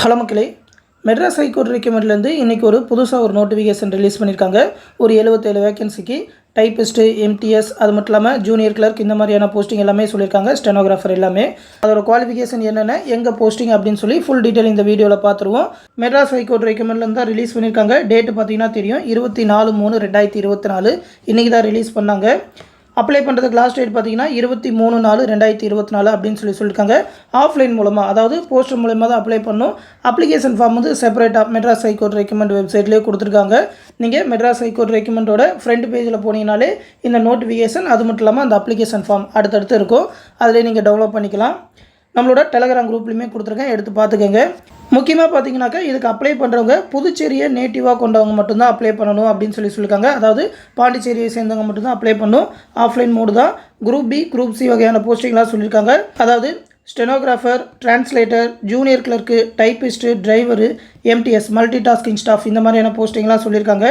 Hello மக்களே Madras high court ரெக்கமெண்ட்லேருந்து இன்றைக்கி ஒரு புதுசாக ஒரு நோட்டிஃபிகேஷன் ரிலீஸ் பண்ணியிருக்காங்க. ஒரு எழுபத்தேழு வேகன்சிக்கு டைப்பிஸ்ட்டு எம்டிஎஸ் அது மட்டும் இல்லாமல் ஜூனியர் கிளர்க் இந்த மாதிரியான போஸ்டிங் எல்லாமே சொல்லியிருக்காங்க ஸ்டெனோகிராஃபர் எல்லாமே. அதோட குவாலிஃபிகேஷன் என்னென்ன எங்கே போஸ்டிங் அப்படின்னு சொல்லி ஃபுல் டீட்டெயில் இந்த வீடியோவில் பார்த்துருவோம். மெட்ராஸ் ஹைகோர்ட் ரெக்கமெண்ட்லேருந்து தான் ரிலீஸ் பண்ணியிருக்காங்க. டேட்டு பார்த்தீங்கன்னா தெரியும் இருபத்தி நாலு மூணு ரெண்டாயிரத்தி இருபத்தி நாலு. இன்றைக்கி தான் ரிலீஸ் பண்ணாங்க. அப்ளை பண்ணுறதுக்கு லாஸ்ட் டேட் பார்த்தீங்கன்னா இருபத்தி மூணு நாலு ரெண்டாயிரத்தி இருபத்தி நாலு அப்படின்னு சொல்லி சொல்லியிருக்காங்க ஆஃப்லைன் மூலமாக அதாவது போஸ்டர் மூலயமா தான் அப்ளை பண்ணும் அப்ளிகேஷன் ஃபார்ம் வந்து செப்பரேட்டாக மெட்ராஸ் ஹைகோர்ட் ரெக்கமெண்ட் வெப்சைட்லேயே கொடுத்துருக்காங்க. நீங்கள் மெட்ராஸ் ஹைகோர்ட் ரெக்கமெண்டோட ஃப்ரண்ட் பேஜில் போனீங்கனாலே இந்த நோட்டிஃபிகேஷன் அது மட்டும் இல்லாமல் அந்த அப்ளிகேஷன் ஃபார்ம் அடுத்தடுத்து இருக்கும். அதிலே நீங்கள் டவுன்லோட் பண்ணிக்கலாம். நம்மளோட டெலகிராம் குரூப்லையுமே கொடுத்துருக்கேன். எடுத்து பார்த்துக்கோங்க. முக்கியமாக பார்த்தீங்கன்னாக்கா இதுக்கு அப்ளை பண்ணுறவங்க புதுச்சேரியை நேட்டிவாக கொண்டவங்க மட்டும்தான் அப்ளை பண்ணணும் அப்படின்னு சொல்லி சொல்லியிருக்காங்க. அதாவது பாண்டிச்சேரியை சேர்ந்தவங்க மட்டும்தான் அப்ளை பண்ணணும். ஆஃப்லைன் மோடு தான். குரூப் பி குரூப் சி வகையான போஸ்டிங்லாம் சொல்லியிருக்காங்க. அதாவது stenographer translator junior clerk typist driver MTS multi tasking staff இந்த மாதிரியான போஸ்டிங்லாம் சொல்லியிருக்காங்க.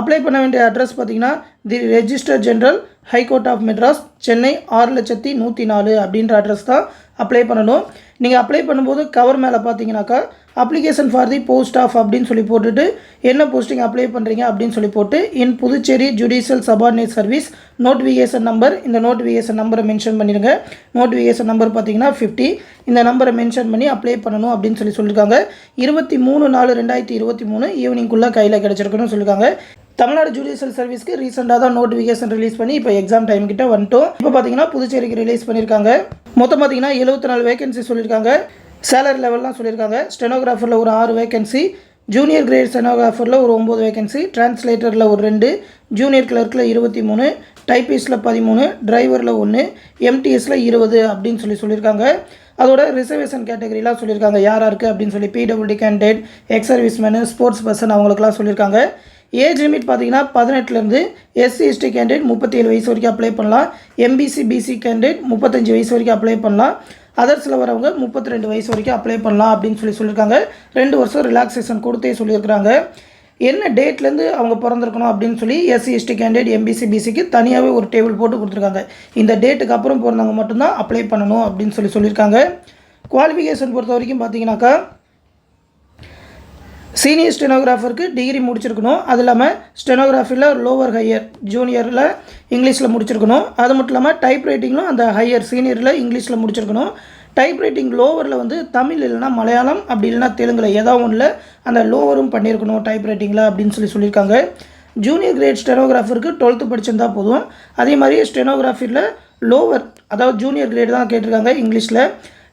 அப்ளை பண்ண வேண்டிய அட்ரஸ் பார்த்தீங்கன்னா the register general high court of Madras Chennai ஆறு லட்சத்தி நூற்றி நாலு அப்படின்ற அட்ரஸ் தான் அப்ளை பண்ணணும். நீங்கள் அப்ளை பண்ணும்போது கவர் மேலே பார்த்தீங்கன்னாக்கா application for the post of அப்படின்னு சொல்லி போட்டுட்டு என்ன போஸ்டிங் அப்ளை பண்ணுறீங்க அப்படின்னு சொல்லி போட்டு in Puducherry judicial subordinate service notification number இந்த நோட்டிஃபிகேஷன் நம்பரை மென்ஷன் பண்ணிடுங்க. நோட்டிஃபிகேஷன் நம்பர் பார்த்தீங்கன்னா ஃபிஃப்டி இந்த நம்பரை மென்ஷன் பண்ணி அப்ளை பண்ணணும் அப்படின்னு சொல்லி சொல்லியிருக்காங்க இருபத்தி மூணு நாலு ரெண்டாயிரத்தி இருபத்தி மூணு ஈவினிங்குள்ளே கையில் கிடச்சிருக்குன்னு சொல்லியிருக்காங்க தமிழ்நாடு ஜுடிஷியல் சர்வீஸ்க்கு ரீசெண்டாக தான் நோட்டிஃபிகேஷன் ரிலீஸ் பண்ணி இப்போ எக்ஸாம் டைம் கிட்ட வந்துட்டோம். இப்போ பார்த்தீங்கன்னா புதுச்சேரிக்கு ரிலீஸ் பண்ணியிருக்காங்க மொத்தம் பார்த்தீங்கன்னா எழுபத்தி நாலு வேகன்சி சொல்லியிருக்காங்க சேலரி லெவல்லாம் சொல்லியிருக்காங்க ஸ்டெனோகிராஃபரில் ஒரு ஆறு வேகன்சி ஜூனியர் கிரேட் ஸ்டெனோகிராஃபரில் ஒரு ஒம்பது வேகன்சி டிரான்ஸ்லேட்டரில் ஒரு ரெண்டு ஜூனியர் கிளர்க்கில் இருபத்தி மூணு டைப்பிஸ்டில் பதிமூணு டிரைவரில் ஒன்று எம்டிஎஸில் இருபது அப்படின்னு சொல்லி சொல்லியிருக்காங்க அதோட ரிசர்வேஷன் கேட்டகரிலாம் சொல்லியிருக்காங்க யார் இருக்குது அப்படின்னு சொல்லி PWD candidate ex serviceman sports person அவங்களுக்குலாம் சொல்லியிருக்காங்க ஏஜ் லிமிட் பார்த்தீங்கன்னா பதினெட்டுலேருந்து எஸ்சி எஸ்டி கேண்டிடேட் முப்பத்தி ஏழு வயசு வரைக்கும் அப்ளை பண்ணலாம். எம்பிசி பிசி கேண்டிடேட் முப்பத்தஞ்சு வயசு வரைக்கும் அப்ளை பண்ணலாம். அதர்ஸில் வரவங்க முப்பத்தி ரெண்டு வயசு வரைக்கும் அப்ளை பண்ணலாம் அப்படின்னு சொல்லி சொல்லியிருக்காங்க. ரெண்டு வருஷம் ரிலாக்ஸேஷன் கொடுத்தே சொல்லியிருக்கிறாங்க. என்ன டேட்லேருந்து அவங்க பிறந்திருக்கணும் அப்படின்னு சொல்லி எஸ்சி எஸ்டி கேண்டிடேட் எம்பிசி பிசிக்கு தனியாகவே ஒரு டேபிள் போட்டு கொடுத்துருக்காங்க. இந்த டேட்டுக்கு அப்புறம் பிறந்தவங்க மட்டும்தான் அப்ளை பண்ணணும் அப்படின்னு சொல்லி சொல்லியிருக்காங்க. குவாலிஃபிகேஷன் பொறுத்த வரைக்கும் பார்த்தீங்கன்னாக்கா சீனியர் ஸ்டெனோகிராஃபருக்கு டிகிரி முடிச்சிருக்கணும். அது இல்லாமல் ஸ்டெனோகிராஃபியில் லோவர் ஹையர் ஜூனியரில் இங்கிலீஷில் முடிச்சிருக்கணும். அது மட்டும் இல்லாமல் டைப் ரைட்டிங்லும் அந்த ஹையர் சீனியரில் இங்கிலீஷில் முடிச்சிருக்கணும். டைப் ரைட்டிங் லோவரில் வந்து தமிழ் இல்லைனா மலையாளம் அப்படி இல்லைனா தெலுங்கில் ஏதாவது ஒன்றில் அந்த லோவரும் பண்ணியிருக்கணும் டைப் ரைட்டிங்கில் அப்படின்னு சொல்லி சொல்லியிருக்காங்க. ஜூனியர் கிரேட் ஸ்டெனோகிராஃபருக்கு டுவெல்த்து படிச்சிருந்தா போதும். அதே மாதிரி ஸ்டெனோகிராஃபியில் லோவர் அதாவது ஜூனியர் கிரேட் தான் கேட்டிருக்காங்க இங்கிலீஷில்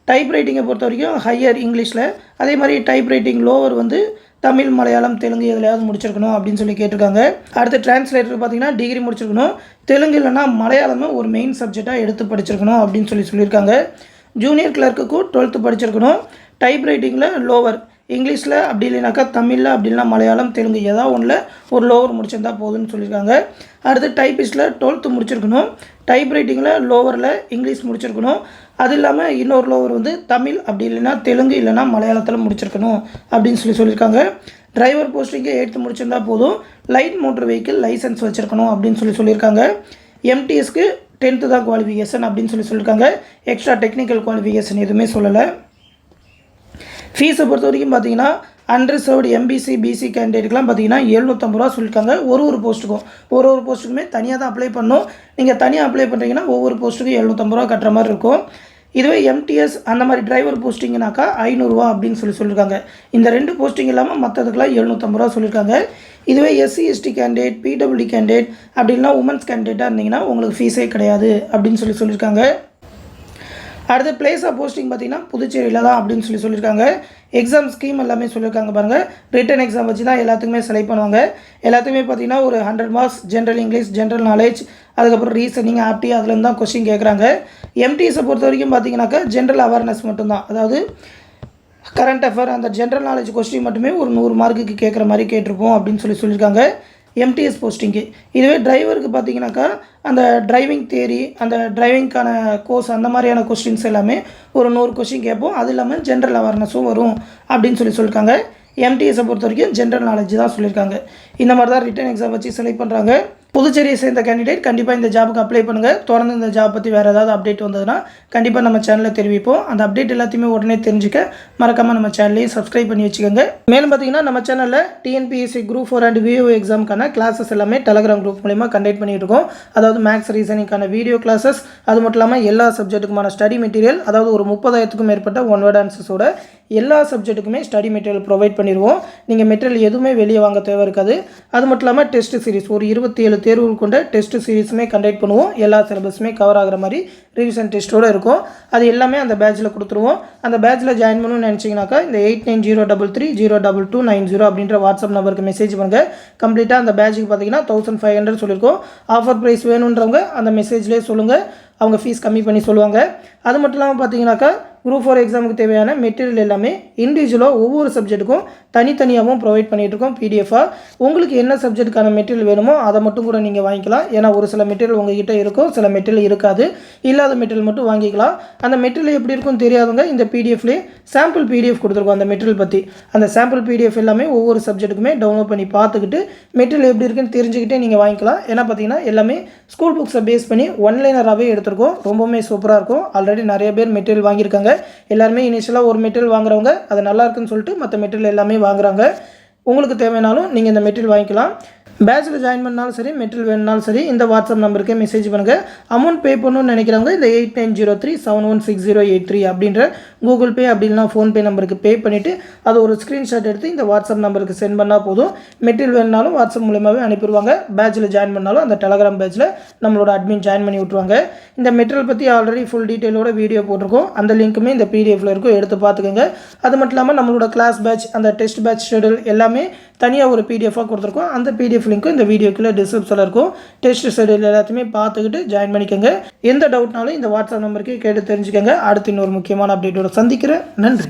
டைப் ரைட்டிங்கை பொறுத்த வரைக்கும் ஹையர் இங்கிலீஷில் அதே மாதிரி டைப் ரைட்டிங் லோவர் வந்து தமிழ் மலையாளம் தெலுங்கு எதுலையாவது முடிச்சிருக்கணும் அப்படின்னு சொல்லி கேட்டிருக்காங்க. அடுத்து டிரான்ஸ்லேட்டர் பார்த்தீங்கன்னா டிகிரி முடிச்சிருக்கணும். தெலுங்கு இல்லைனா மலையாளமும் ஒரு மெயின் சப்ஜெக்டாக எடுத்து படிச்சிருக்கணும் அப்படின்னு சொல்லி சொல்லியிருக்காங்க. ஜூனியர் கிளர்க்குக்கும் டுவெல்த்து படிச்சிருக்கணும். டைப் ரைட்டிங்கில் லோவர் இங்கிலீஷில் அப்படி இல்லைனாக்கா தமிழில் அப்படி இல்லைனா மலையாளம் தெலுங்கு ஏதாவது ஒன்றில் ஒரு லோவர் முடிச்சிருந்தா போதும்னு சொல்லியிருக்காங்க. அடுத்து டைபிஸ்டில் டுவெல்த்து முடிச்சிருக்கணும். டைப் ரைட்டிங்கில் லோவரில் இங்கிலீஷ் முடிச்சிருக்கணும். அது இல்லாமல் இன்னொரு லோவர் வந்து தமிழ் அப்படி இல்லைன்னா தெலுங்கு இல்லைனா மலையாளத்தில் முடிச்சிருக்கணும் அப்படின்னு சொல்லி சொல்லியிருக்காங்க. டிரைவர் போஸ்டிங்கு எயித்து முடிச்சிருந்தா போதும். லைட் மோட்டர் வெஹிக்கிள் லைசன்ஸ் வச்சுருக்கணும் அப்படின்னு சொல்லி சொல்லியிருக்காங்க. எம்டிஎஸ்க்கு டென்த்து தான் குவாலிஃபிகேஷன் அப்படின்னு சொல்லி சொல்லியிருக்காங்க. எக்ஸ்ட்ரா டெக்னிக்கல் குவாலிஃபிகேஷன் எதுவுமே சொல்லலை. ஃபீஸை பொறுத்த வரைக்கும் பார்த்தீங்கன்னா அன்ரிசர்வ்டு எம்பிசி பிசி கேண்டிடேட்லாம் பார்த்தீங்கன்னா எழுநூற்றம்பது ரூபா சொல்லியிருக்காங்க. ஒரு ஒரு போஸ்ட்டுக்கும். ஒரு ஒரு போஸ்ட்டுக்குமே தனியாக தான் அப்ளை பண்ணணும். நீங்கள் தனியாக அப்ளை பண்ணுறீங்கன்னா ஒவ்வொரு போஸ்ட்டுக்கும் எழுநூற்றம்பது ரூபா கட்டுற மாதிரி இருக்கும். இதுவே எம்டிஎஸ் அந்த மாதிரி டிரைவர் போஸ்டிங்னாக்கா ஐநூறுரூவா அப்படின்னு சொல்லி சொல்லியிருக்காங்க. இந்த ரெண்டு போஸ்டிங் இல்லாமல் மற்றதுக்கெல்லாம் எழுநூற்றம்பது ரூபா சொல்லியிருக்காங்க. இதுவே SC ST candidate PW candidate அப்படின்னா உமன்ஸ் கேண்டிடேட்டாக இருந்தீங்கன்னா உங்களுக்கு ஃபீஸே கிடையாது அப்படின்னு சொல்லி சொல்லியிருக்காங்க. அடுத்து பிளேஸ் ஆஃப் போஸ்டிங் பார்த்தீங்கன்னா புதுச்சேரியில் தான் அப்படின்னு சொல்லி சொல்லியிருக்காங்க. எக்ஸாம் ஸ்கீம் எல்லாமே சொல்லியிருக்காங்க பாருங்கள் ரிட்டன் எக்ஸாம் வச்சு தான் எல்லாத்துக்குமே செலக்ட் பண்ணுவாங்க. எல்லாத்துக்குமே பார்த்தீங்கன்னா ஒரு hundred marks general English general knowledge அதுக்கப்புறம் ரீசனிங் ஆப்டி அதுலேருந்து தான் கொஸ்டின் கேட்குறாங்க. எம்டிஎஸை பொறுத்த வரைக்கும் பார்த்தீங்கன்னாக்கா ஜென்ரல் அவேர்னஸ் மட்டும்தான். அதாவது கரண்ட் அஃபேர் அந்த ஜென்ரல் நாலேஜ் கொஸ்டின் மட்டுமே ஒரு நூறு மார்க்குக்கு கேட்குற மாதிரி கேட்டிருப்போம் அப்படின்னு சொல்லி சொல்லியிருக்காங்க. எம்டிஎஸ் போஸ்டிங்கு இதுவே டிரைவருக்கு பார்த்தீங்கன்னாக்கா அந்த டிரைவிங் தேரி அந்த டிரைவிங்க்கான கோர்ஸ் அந்த மாதிரியான கொஸ்டின்ஸ் எல்லாமே ஒரு நூறு கொஸ்டின் கேட்போம். அது இல்லாமல் ஜென்ரல் அவேர்னஸும் வரும் அப்படின்னு சொல்லி சொல்லியிருக்காங்க. எம்டிஎஸை பொறுத்த வரைக்கும் ஜென்ரல் நாலேஜ் தான் சொல்லியிருக்காங்க. இந்த மாதிரி தான் ரிட்டன் எக்ஸாம் வச்சு செலக்ட் பண்ணுறாங்க புதுச்சேரியை சேர்ந்த கேண்டிடேட் கண்டிப்பாக இந்த ஜாபுக்கு அப்ளை பண்ணுங்கள் தொடர்ந்து இந்த ஜாப் பற்றி வேறு ஏதாவது அப்டேட் வந்ததுன்னா கண்டிப்பாக நம்ம சேனலில் தெரிவிப்போம். அந்த அப்டேட் எல்லாத்தையுமே உடனே தெரிஞ்சுக்க மறக்காமல் நம்ம சேனலையும் சப்ஸ்கிரைப் பண்ணி வச்சுக்கோங்க. மேலும் பார்த்தீங்கன்னா நம்ம சேனலில் TNPSC group four and VO எக்ஸாமுக்கான classes எல்லாமே டெலகிராம் குரூப் மூலிமா கண்டக்ட் பண்ணிகிட்டு இருக்கோம். அதாவது மேக்ஸ் ரீசனிங்கான வீடியோ கிளாஸஸ் அது மட்டும் இல்லாமல் எல்லா சப்ஜெக்ட்டுக்குமான ஸ்டடி மெட்டீரியல் அதாவது ஒரு முப்பதாயிரத்துக்கும் மேற்பட்ட ஒன் வேர்ட் ஆன்சர்ஸோட எல்லா சப்ஜெக்ட்டுக்குமே ஸ்டடி மெட்டீரியல் ப்ரொவைட் பண்ணிடுவோம் நீங்கள் மெட்டீரியல் எதுவுமே வெளியே வாங்க தேவை இருக்காது. அது மட்டும் இல்லாமல் டெஸ்ட் சீரிஸ் ஒரு இருபத்தி ஏழு தேர்வுகள் கொண்ட டெஸ்ட் சீரிஸுமே கண்டக்ட் பண்ணுவோம். எல்லா சிலபஸுமே கவர் ஆகிற மாதிரி ரிவிஷன் டெஸ்ட்டோடு இருக்கும். அது எல்லாமே அந்த பேட்சில் கொடுத்துருவோம். அந்த பேட்சில் ஜாயின் பண்ணணும்னு நினச்சிங்கனாக்கா இந்த eight nine zero double three zero double two nine zero அப்படின்ற வாட்ஸ்அப் நம்பருக்கு மெசேஜ் பண்ணுங்கள் கம்ப்ளீட்டாக அந்த பேட்சுக்கு பார்த்தீங்கன்னா தௌசண்ட் ஃபைவ் ஹண்ட்ரட் சொல்லியிருக்கோம். ஆஃபர் ப்ரைஸ் வேணுன்றவங்க அந்த மெசேஜ்லேயே சொல்லுங்கள் அவங்க ஃபீஸ் கம்மி பண்ணி சொல்லுவாங்க. அது மட்டும் இல்லாமல் பார்த்தீங்கன்னாக்கா குரூப் ஃபோர் எக்ஸாமுக்கு தேவையான மெட்டீரியல் எல்லாமே இண்டிவிஜுவலாக ஒவ்வொரு சப்ஜெக்ட்டுக்கும் தனித்தனியாகவும் ப்ரொவைட் பண்ணிகிட்ருக்கோம் பிடிஎஃபாக உங்களுக்கு என்ன சப்ஜெக்ட்டுக்கான மெட்டீரியல் வேணுமோ அதை மட்டும் கூட நீங்கள் வாங்கிக்கலாம். ஏன்னா ஒரு சில மெட்டீரியல் உங்ககிட்ட இருக்கும் சில மெட்டீரியல் இருக்காது. இல்லாத மெட்டீரியல் மட்டும் வாங்கிக்கலாம். அந்த மெட்டீரியல் எப்படி இருக்கும்னு தெரியாதவங்க இந்த பிடிஎஃப்லேயே சாம்பிள் பிடிஎஃப் கொடுத்துருக்கோம் அந்த மெட்டீரியல் பற்றி அந்த சாம்பிள் பிடிஎஃப் எல்லாமே ஒவ்வொரு சப்ஜெக்ட்டுக்குமே டவுன்லோட் பண்ணி பார்த்துக்கிட்டு மெட்டீரியல் எப்படி இருக்குன்னு தெரிஞ்சுக்கிட்டே நீங்கள் வாங்கிக்கலாம். ஏன்னா பார்த்தீங்கன்னா எல்லாமே ஸ்கூல் புக்ஸை பேஸ் பண்ணி ஒன்லைனராகவே எடுத்திருக்கோம். ரொம்பவுமே சூப்பராக இருக்கும். ஆல்ரெடி நிறைய பேர் மெட்டீரியல் வாங்கியிருக்காங்க. எல்லாருமே இனிஷியலாக ஒரு மெட்டீரியல் வாங்குறவங்க அது நல்லா இருக்குன்னு சொல்லிட்டு மற்ற மெட்டீரியல் எல்லாமே வாங்குறாங்க. உங்களுக்கு தேவைனாலும் நீங்கள் இந்த மெட்டீரியல் வாங்கிக்கலாம். பேட்சில் ஜாயின் பண்ணாலும் சரி மெட்டீரியல் வேணுனாலும் சரி இந்த வாட்ஸ்அப் நம்பருக்கே மெசேஜ் பண்ணுங்கள் அமௌண்ட் பே பண்ணணும்னு நினைக்கிறவங்க இந்த eight nine zero three seven one six zero eight three அப்படின்ற கூகுள் பே அப்படின்னா ஃபோன்பே நம்பருக்கு பே பண்ணிவிட்டு அதை ஒரு ஸ்க்ரீன்ஷாட் எடுத்து இந்த வாட்ஸ்அப் நம்பருக்கு சென்ட் பண்ணால் போதும். மெட்டீரியல் வேணுனாலும் வாட்ஸ்அப் மூலியமாகவே அனுப்பிடுவாங்க. பேட்சில் ஜாயின் பண்ணாலும் அந்த டெலகிராம் பேட்சில் நம்மளோட அட்மின் ஜாயின் பண்ணி விட்ருவாங்க இந்த மெட்டீரியல் பற்றி ஆல்ரெடி ஃபுல் டீட்டெயிலோட வீடியோ போட்டிருக்கோம். அந்த லிங்க்குமே இந்த பிடிஎஃப்ல இருக்கும். எடுத்து பார்த்துக்கோங்க. அது மட்டும் இல்லாமல் நம்மளோட கிளாஸ் பேட்ச் அந்த டெஸ்ட் பேட்ச் ஷெடியூல் எல்லாமே தனியாக ஒரு பிடிஎஃபாக கொடுத்துருக்கோம். அந்த பிடிஎஃப் லிங்க்கும் இந்த வீடியோக்குள்ளே டிஸ்கிரிப்ஷனில் இருக்கும். டெஸ்ட் ஷெடியூல் எல்லாத்தையுமே பார்த்துக்கிட்டு ஜாயின் பண்ணிக்கோங்க. எந்த டவுட்னாலும் இந்த வாட்ஸ்அப் நம்பருக்கு கேட்டு தெரிஞ்சுக்கோங்க. அடுத்து இன்னொரு முக்கியமான அப்டேட்டோட சந்திக்கிறேன். நன்றி.